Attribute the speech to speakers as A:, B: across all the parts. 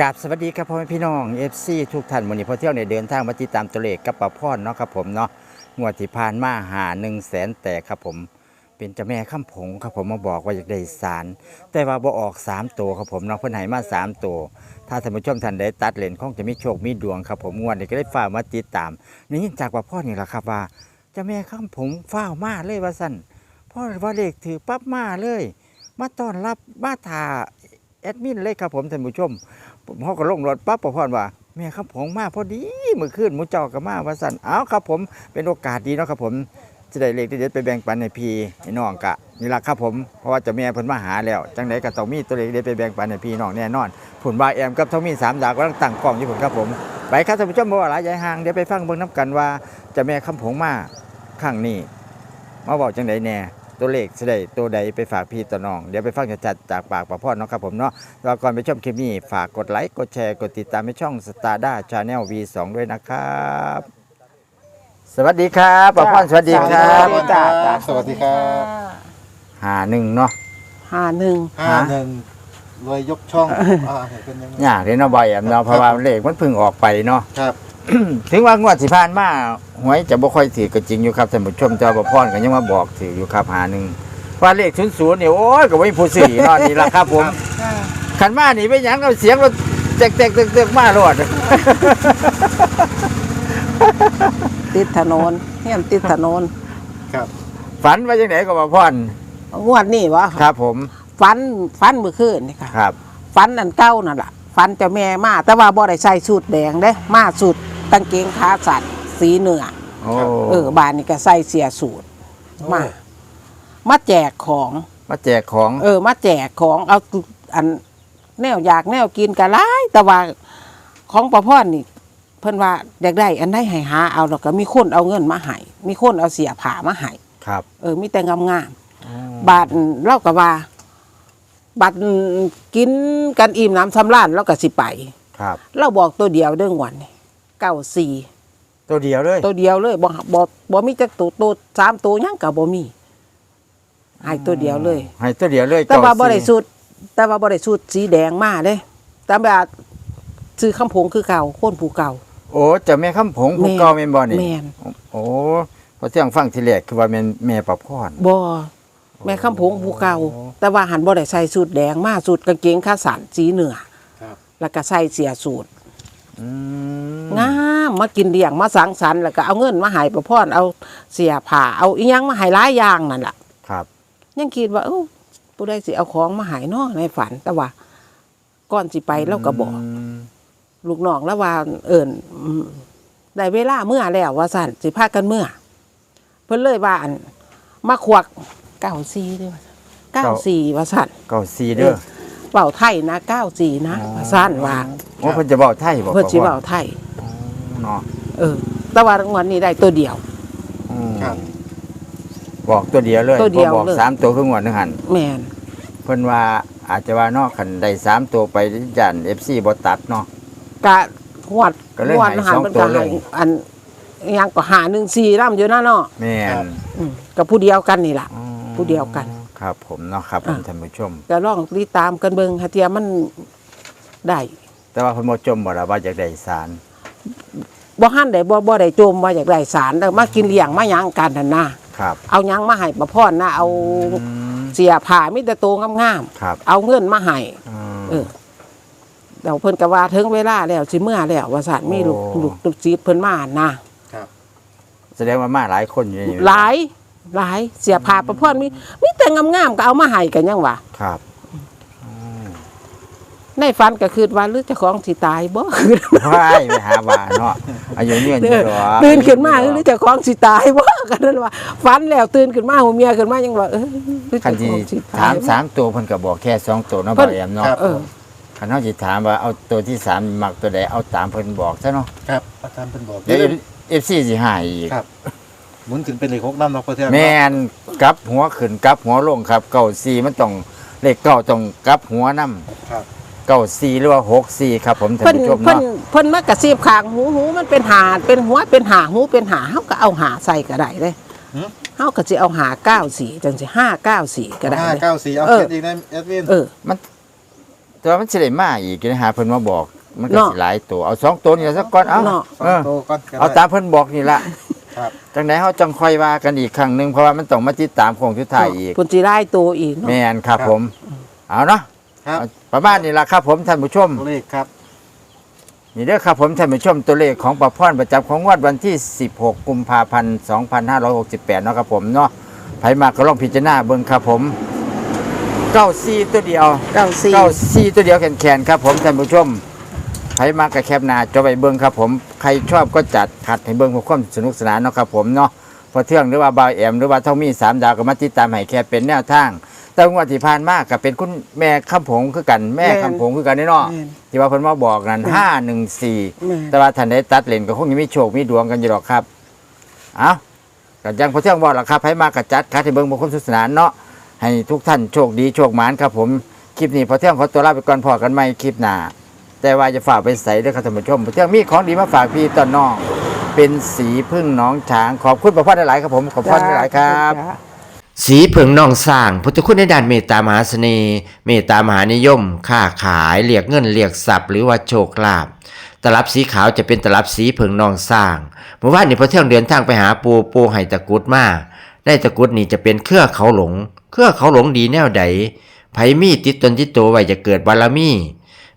A: กราบสวัสดีครับพ่อแม่พี่น้อง FC ทุกท่านวันนี้พอเที่ยวในยเดินทางมาติดตามตัวเลขกับป้าพรเนาะครับผมเนาะงวดที่ผ่านมาหา1 0 0 0 0แสนแต่ครับผม เป็นเจ้าแม่ข้ามผงครับผมมาบอกว่าอยากได้สาร แต่ว่าบ่ออก3ตัวครับผมเนาะเพิ่นให้มา3ตัวถ้าท่านผู้ชมท่านใดตัดเลนคงจะมีโชคมีดวงครับผมงวดนี้ก็ได้ฝ่ามาติดตามนี่ยินจากป้าพรนี่แหละครับว่าเจ้าแม่ข้ามผงฟ้าวมาเลยว่าสั่นพ่อว่าเลขถือปั๊บมาเลย มาต้อนรับมาทาแอดมินเลยครับผมท่านผู้ชม เขาก็ลงรถปั๊บประพรว่าแม่ครับผมมาพอดีเมื่อคืนมูเจ้าก็มาว่าสันเอาครับผมเป็นโอกาสดีเนาะครับผมจะได้เลขที่เด็ดไปแบ่งปันในพี่ให้น้องกะนี่ละครับผมเพราะว่าจะแม่เพิ่นมาหาแล้วจังไดก็ต้องมีตัวเลขเด็ดไปแบ่งปันในพี่น้องแน่นอนผุนบาแอมกับทอมมี่สามดาวกำลังตั้งกล้องอยู่ผมครับผมไปครับท่านผู้ชมบ่ว่าหลายยายห่างเดี๋ยวไปฟังเบิ่งน้กันว่าจะแม่คำผงมาข้างนี้มาบอกจังไดแน่ ตัวเลขสิได้ตัวใดไปฝากพี่ต่อน้อง เดี๋ยวไปฟังจัดๆจากปากป้าพ่อเนาะครับผมเนาะแล้วก่อนไปชมคลิปนี้ฝากกดไลค์กดแชร์กดติดตามให้ช่อง s t a r d a Channel V2 ด้วยนะครับสวัสดีครับป้าพรสวัสดีครับ
B: สวัสดีครับสวัสดีครับ
A: หาหนึ่งเนาะ
C: หาหนึ่ง
B: ห้าหนึ่งรวยยกช่องอ่าเห็นเป็นยังไง
A: อยากเรียนเนาะบอยแอมเนาะเพราะว่าเลขมันเพิ่งออกไปเนาะ
B: ครับ
A: ถึงว่างวดที่ผ่านมาหวยจะบ่ค่อยถือก็จริงอยู่ครับท่านผู้ชมแต่ว่าป้าพรก็ยังมาบอกถืออยู่ครับหาหนึ่งว่าเลขศูนย์ศูนย์เนี่ยโอ้ยก็ไม่มีผู้ซื้อเนาะนี่ละครับผมขันมานี่ไปหยังเราเสียงเราแตกแตกๆตึกๆมาโลด
C: ติดถนนเฮียนติดถนน
B: ครับ
A: ฝันว่าจังไหนก็ป้าพรง
C: วดนี่วะ
A: ครับผม
C: ฟันฟันเมื่อคืนนี่ค่ะ
A: ครับ
C: ฟันนั่นเก้านั่นล่ะฟันเจะแม่มาแต่ว่าบ่ได้ใส่สูตรแดงเด้มาสูตร กางเกงขาสัตว์สีเหนือ
A: โอ้
C: เออบานนี่ก็ใส่เสียสูตรมา มาแจกของ
A: มาแจกของ
C: เออ มาแจกของเอาอันแนวอยากแนวกินกันหลายแต่ว่าของประพ่อนี่ เพิ่นว่าอยากได้ อันได้ให้หาเอาแล้วก็มีคนเอาเงินมาให้มีคนเอาเสียผ้ามาให้
A: ครับ
C: เออ มีแต่งามๆบาทเล่ากับว่าบาทกินกันอิ่มน้ำสำราญแล้วก็สิไป
A: ครับ
C: เราบอกตัวเดียวเรื่องวัน เก้าสี่
A: ตัวเดียวเลย
C: ตัวเดียวเลยบ่บ่บ่มีจักตัวตัวสามตัวหยังกับบ่มีให้ตัวเดียวเลย
A: ให้ตัวเดียวเลย
C: แต่ว่า
A: เก้
C: บ่ได้
A: สี่
C: สูตรแต่ว่าบ่ได้สูตรสีแดงมาเด้แต่แบบซื้อคำผงคือเก่าโคนผู้เก่า
A: โอ้เจะแม่คำผงผู้
C: แม่น
A: เก่าแม่นบ่นี่
C: แม่น
A: โอ้พอเที่ยงฟังทีแรกคือว่าแม่นแม่ประพร
C: บ่แม่คำผงผู้เก่า แต่ว่าหันบ่ได้ใส่สูตรแดงมาสูตรกางเกงขาสันสีเหนือ
B: ครับ
C: แล้วก็ใส่เสียสูตร
A: อืม
C: งามมากินเลี้ยงมาสังสรรค์แล้วก็เอาเงินมาให้ประพรเอาเสียผ้าเอาอีหยังมาให้หลายอย่างนั่นล่ะ
A: ครับ
C: ยังคิดว่าเอ้าผู้ใดสิเอาของมาให้เนาะในฝัน แต่ว่าก่อนสิไปเราก็บอก
A: ม
C: ลูกน้องแล้วว่าเอิ้นอืมได้เวลาเมื่อแล้วว่าสั่นสิพากันเมื่อ เพิ่นเลยว่าอันมาควักเก้าสี่ด้วยว่าเก้าสี่ว่าสั่น
A: เก้าสี่เด้อ
C: เป่าไทยนะเก้าสี่นะว่าสั่นว่า
A: โอ้เพิ่นจะบอกไทยบอก
C: เพิ่นสิ
A: ประพร
C: เป่าไทย
A: เนาะ
C: เออ แต่ว่ารางวัลนี้ได้ตัวเดียว
A: อืม
B: ครับ
A: บอกตัวเดียวเลย
C: ตัวเดียว
A: บ่บอก
C: เลย
A: สามตัวครึ่งวันนึงหัน
C: แมน
A: เพิ่นว่าอาจจะว่านอกคันได้สามตัวไปย่าน FC บ่ตัดเนาะ
C: กะหวด
A: ก็เลย
C: หวด
A: ให้
C: หัน
A: สอง
C: เป็น
A: ตัว
C: กะ
A: เล
C: ให้
A: ย
C: อันอิหยังก็หาหนึ่งสี่ร่ำอยู่นะเนาะ
A: แม่
B: ครั
A: น
B: บ
C: อืมกับผู้เดียวกันนี่ล่ะ
A: อ๋อ
C: ผู้เดียวกัน
A: ครับผมเนาะครับผม
C: อะ
A: ท่านผู้ชม
C: ก็ลองติดตามกันเบิ่งหาเทียมันได้
A: แต่ว่าเพิ่นบ่จมบ่ล่ะว่าอยากได้สาร
C: บ่หันได้บ่บ่ได้โจมว่าอยากได้สารแต่มากินเลี้ยงมาหยังกันนั่นนะครับ เอาหยังมาให้ประพรนะเอา
A: อืม
C: เสียผ้ามีแต่โตวงาม
A: ครับ
C: ๆเอาเงินมาให้
A: อืม
C: เออเดี๋ยวเพิ่นก็ว่าถึงเวลาแล้วสิเมื่อแล้วว่าสั่นมีลูก
A: โอ้
C: ลูกลูกศิษย์เพิ่นมานะ
B: ครับ
A: แสดงว่ามาหลายคนอยู่ในนี้
C: หลาย หลายเสียผ้าประพรมีมีแต่งามๆก็เอามาให้กันยังวะ
A: ครับ
C: ในฝันก็คือว่าหรือเจ้าของสิตายบ่
A: ว้ายไปหาว่าเนาะอายุยืนอยู่ดอก
C: ตื่นขึ้นมาหรือเจ้าของสิตายบ่กันนั่นว่าฝันแล้วตื่นขึ้นมาหัวเมียขึ้นมายังว่าเออหรือ
A: คั
C: เจ้านข
A: ที่
C: องสิ
A: ถา
C: ตามย
A: สามตัวเพิ่นก็บอกแค่สองตัวเนาะ
C: เพิ่
A: บ่
C: น
A: แอมเนาะ
B: ครับ
C: เออ
A: คันเฮาสิถามว่าเอาตัวที่สามมักตัวใดเอาตามเพิ่นบอกซะเนาะ
B: ครับอาจารย์เป็นบอก
A: เดี๋ยว FC สิหายอีก
B: ครับ หมุนขึ้นเป็นเลขหกน้ำเนาะประเทศ
A: แม่นกลับหัวขึ้นกลับหัวลงครับเก้าสี่มันต้องเลขเก้าต้องกลับหัวนํ
B: ครับ
A: เก้าสี่หรือว่าหกสี่ครับ ผมท่า
C: เพิ่
A: น
C: น
A: ผู้ชม
C: เพิ่น
A: เนาะ
C: เพิ่นมากระซีบข้างหูหูมันเป็นหาเป็นหัวเป็นหาหูเป็นหาเฮาก็เอาหาใส่ก็ได้เด้
B: หืม
C: เฮาก็สิเอาหาเก้าสีจังสิห้าเก้าสีก็ได้
B: ห้า
C: เด้
B: เก้าสี่เอา
C: เออ
B: เขียนอีกนะเอ็ดวิน
C: เออ
A: มันแต่ว่ามันสิได้มาอีกนะฮะเพิ่นมาบอก มันก็
C: เนาะ
A: สิหลายตัวเอาสองตัวนี่ละสักก่อนเอา
C: เนาะ
B: สอ
A: เองอ
B: โตวก่อนก็
A: เอา
B: ได้
A: ตามเพิ่นบอกนี่ละ
B: ครับ
A: จังไดเฮาจังค่อยว่ากันอีกครั้งหนึงเพราะว่ามันต้องมาติดตามโคงสุดท้ายอีก
C: เพิ่นสิได้ตัวอีกเนาะ
A: แม่นครับ
B: ครับ
A: ผม เอาเนาะ
B: ครับ
A: เอาประมาณนี้ละครับผมท่านผู้ชม
B: ตัวเลขครับ
A: นี่เด้อครับผมท่านผู้ชมตัวเลขของประพรประจำของงวดวันที่ 16 กุมภาพันธ์ 2568 เนาะครับผมเนาะไผมากก็ลองพิจารณาเบิ่งครับผมเก้าซีตัวเดียว
C: เก้าสี่
A: เก้าซีตัวเดียวแขนๆครับผมท่านผู้ชมไผมากกับแคบหนาจอไปเบิ่งครับผม ใครชอบก็จัดขัดให้เบิ่งเพื่อความสนุกสนานเนาะครับผมเนาะพอเที่ยงหรือว่าบาวแอมหรือว่าเท่ามีสามดาวก็มาติดตามให้แค่เป็นแนวทาง แต่งวดที่ผ่านมาก็เป็นคุณแม่คำผงคือกันแม่คำผงคือกันนี่เนาะ
C: แม่น
A: ที่ว่าเพิ่นมาบอกนั้นห้าหนึ่งสี่
C: แม่น
A: แต่ว่าท่านได้ตัดเลนก็คงยังมีโชคมีดวงกันอยู่หรอกครับเอาก็ยังพอเที่ยงบอกหรอกครับให้มากระจัดคัดให้เบิ้งบางคนสุขสนานเนาะให้ทุกท่านโชคดีโชคหมานครับผมคลิปนี้พอเที่ยงขอตัวลาไปก่อนพอกันใหม่คลิปหน้า แต่ว่าจะฝากไปใส่ด้วยครับท่านผู้ชมพอเที่ยงมีของดีมาฝากพี่ต้นน้องเป็นสีพึ่งน้องช้างขอบคุณพระพ่อหลายๆครับผมขอบคุณหลายๆครับ
D: สีเผิงนองสร้างพุทธคุณในด้านเมตตามหาเสน่ห์เมตตามหานิยม ค้าขายเรียกเงินเรียกทรัพย์หรือว่าโชคลาภตลับสีขาวจะเป็นตลับสีเผิงนองสร้างเมื่อวานนี้พอเที่ยงเดินทางไปหาปูปูไห้ตะกุดมาได้ตะกุดนี่จะเป็นเครือเขาหลง เครือเขาหลงดีแนวใดไผมีติดตนติดตัวไว้จะเกิดบารมี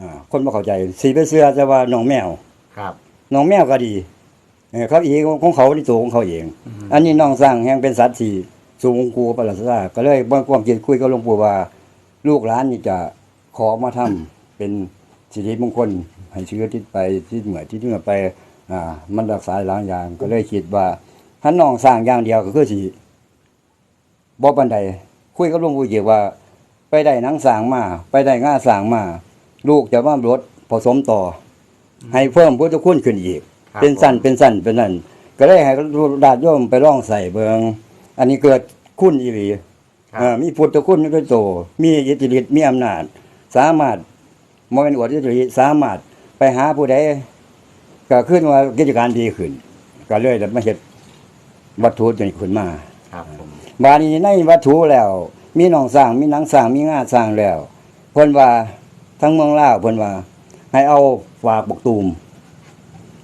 E: อ่าคนบ่เข้าใจสีไปเสื้อจะว่าหนองแมว
A: ครับ
E: หนองแมวก็ดีเออเขาเองของเขาในตัวของเขาเอง อันนี้หนองสร้างแห่งเป็นสัตว์ที่สูงกูประหลาดซาก็เลยบ่ความคิดคุยกับหลวงปู่ว่า ลูกหลานนี่จะขอมาทำเป็นสิริมงคลให้เชื้อติดไปที่เหมือที่เหนือไป อ่า มันรักษาหลายอย่าง ก็เลยคิดว่าถ้าน้องสร้างอย่างเดียวก็คือสิบ่ปานใดคุยกับหลวงปู่เกี่ยวว่า ไปได้หนังสร้างมา ไปได้ง่าสร้างมา ลูกจะมารถผสมต่ออให้เพิ่มพุทธคุณขึ้นอีก
A: ครับ
E: เป็นสั้นเป็นสั้นเป็นนั่นก็เลยให้ดาดโยมไปล่องใส่เบิงอันนี้เกิดคุณอีหลี
A: ครับ
E: อ่ามีพุทธคุณด้วยโตมีอิทธิฤทธิ์มีอำนาจ สามารถมองเป็นอวดอิทธิฤทธิ์สามารถไปหาผู้ใดก็ขึ้นว่ากิจการดีขึ้น ก็เลยได้มาเฮ็ดวัตถุจนขึ้นมา
A: ครับผม
E: บาดนี้ในวัตถุแล้ว มีหนองสร้างมีหนังสร้างมีงาสร้างแล้วเพิ่นว่า ทั้งเมืองลาวเพิ่นว่า ให้เอาฝากบกตูม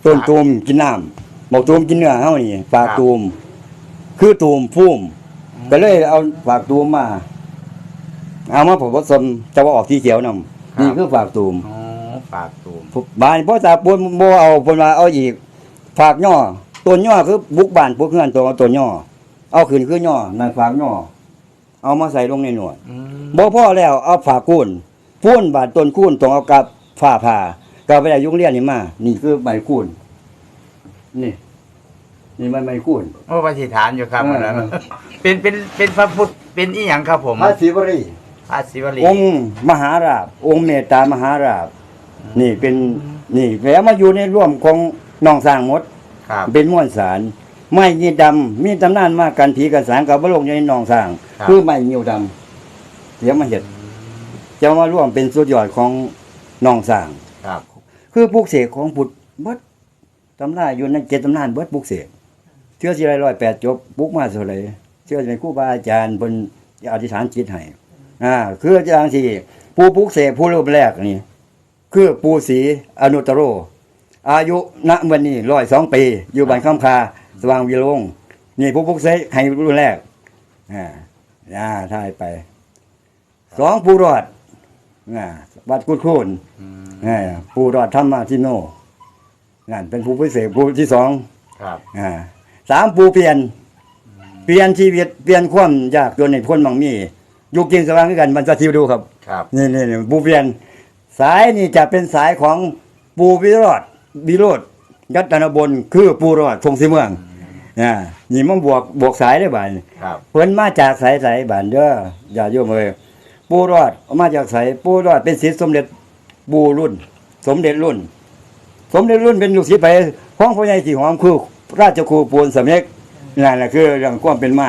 E: ต้นตูมกินน้ำบกตูมกินเนื้อเฮานี่ฝากตูม คือตูมพุ่มก็เลยเอาฝากตูมมา เอามาผสมจะว่าออกที่เขียวนำนี่คือฝากตูม
A: อ๋อฝากตูม
E: บ้านพ่อตาปนบ่เอาเพิ่นว่าเอาอีกฝากย่อต้นย่อคือบุกบ้านพวกเฮือนตัวต้นย่อเอาขึ้นคือย่อนั่นฝากย่อเอามาใส่ลงในหนวด
A: อืม
E: บ่พอแล้วเอาฝากคูน พูนบาดต้นคูนต้องเอากับฝ้าผ่าก็ไปได้ยุงเรียนนี่มา นี่คือใบคูนนี่ นี่มันใบคูน
A: โอ้ปฏิฐานอยู่ครับ
E: เออ
A: อันนั้น
E: เออ
A: เป็นเป็นเป็นพระพุทธเป็นอีหยังครับผม
E: พระศิวรี
A: พระศิวลี
E: องค์มหาราบ องค์เมตตามหาราบ นี่เป็นนี่แล้วมาอยู่ในร่วมของน้องสร้างหมด
A: ครับ
E: เป็นม้วนสารไม้ยีดำมีตำนานมากกันผีกันสางกับบลงอยู่ในหนองสร้าง
A: ครับ
E: คือไม้ยิวดำเสียมาเห็ด จะมาร่วมเป็นสุดยอดของหนองสร้าง
A: ครับ
E: คือปลูกเสกของพุทธเบิดตำราอยู่ในเจ็ดตำนานเบิดปลูกเสกเชื่อสิไรร้อยแปดจบปลูกมาเท่าไหรเชื่อสิเป็นครูบาอาจารย์บนอธิษฐานจิตให้อ่าคืออาจารย์ที่ผู้ปลูกเสกผู้รูปแรกนี่ คือปูศรีอนุตตโร อายุณวันนี้ร้อยสองปี อยู่บ้านข้ามคาสว่างวิโรงนี่ผู้ปลุกเสกให้รุ่นแรกอ่าอ่าท่ายไปสองผู้รอด อ่าวัดกุดคูนอ่าปู่รอดธรรมาทิโนนั่นเป็นผู้พิเศษผู้ที่สอง
A: ครับ
E: อ่าสามปู่เปลี่ยน เปลี่ยนชีวิตเปลี่ยนความยากจนในคนบางมียุคจริงสว่างคือกันมันจะทิวดูครับ
A: ครับ
E: นี่นี่นี่ปูเปลี่ยน สายนี่จะเป็นสายของปูวิโรธวิโรธยัตนบนคือปูรอดทงสีเมืองอ่านี่มันบวกบวกสายได้บ่าย
A: ครับ
E: เพิ่นมาจากสายสายบ้านเด้ออย่าโยมเอ้ย ปูรอดออกมาจากสายปูรอดเป็นศิษย์สมเด็จปูรุ่น สมเด็จรุ่น สมเด็จรุ่นเป็นลูกศิษย์ไปของพ่อใหญ่สีหอมคือราชครูปูนสำเร็จนั่นแหละคือเรื่องความเป็นมา